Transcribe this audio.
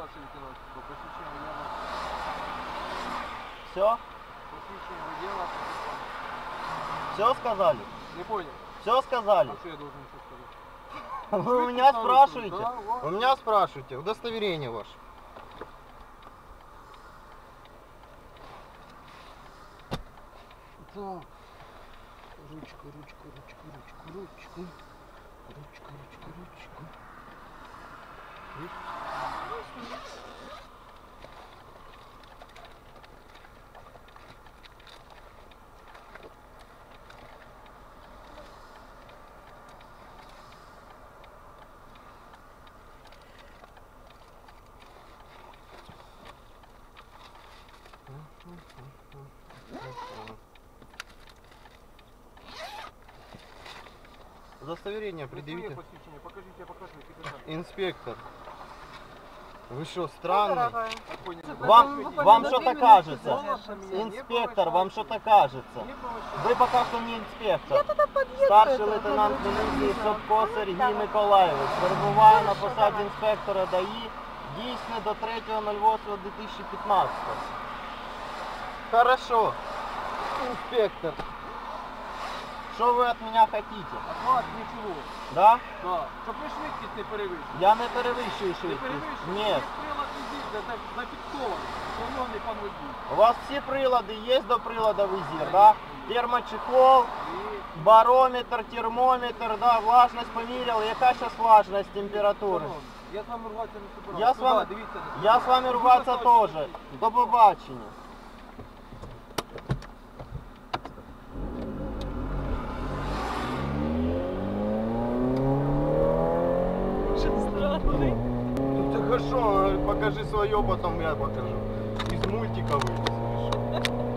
старший лейтенант. По посвящению водила. Все? Посвящение водила. Все сказали? Не понял. Все сказали? А что я должен еще сказать? Вы у меня спрашиваете? Да, вот. У меня спрашиваете. Удостоверение ваше. Так. Ручка, ручка, ручка, ручка, ручка. Ручка, ручка, ручка. Удостоверение Придивите. предъявите. посвящение, покажите, я покажу. Какие Инспектор. Вы что, странный? Вам, Вам, вам что-то кажется? Инспектор, вам что-то кажется? Ви поки що не інспектор. Старший лейтенант міліції Собко Сергій Миколаєвич перебуває на посаді інспектора ДАІ дійсне до 3.08.2015. Хорошо. Інспектор. Що ви від мене хотите? От вас нічого. Да? Да. Щоб ви швидкість не перевищили. Я не перевищую Не швидкість. перевищили. Ні. Є прилад візит, де так зафіксований. Шановний пан водій. У вас всі прилади є до прилада визір, да? Термочехол, І... барометр, термометр, да, влажність поміряли. Яка зараз влажність температури? Шановний, Я з вами ругатися не собираюсь. Я з вами- Сюди, дивіться. Я з вами ругатися теж. До побачення. Ты хорошо, покажи свое, потом я покажу. Из мультика вылез.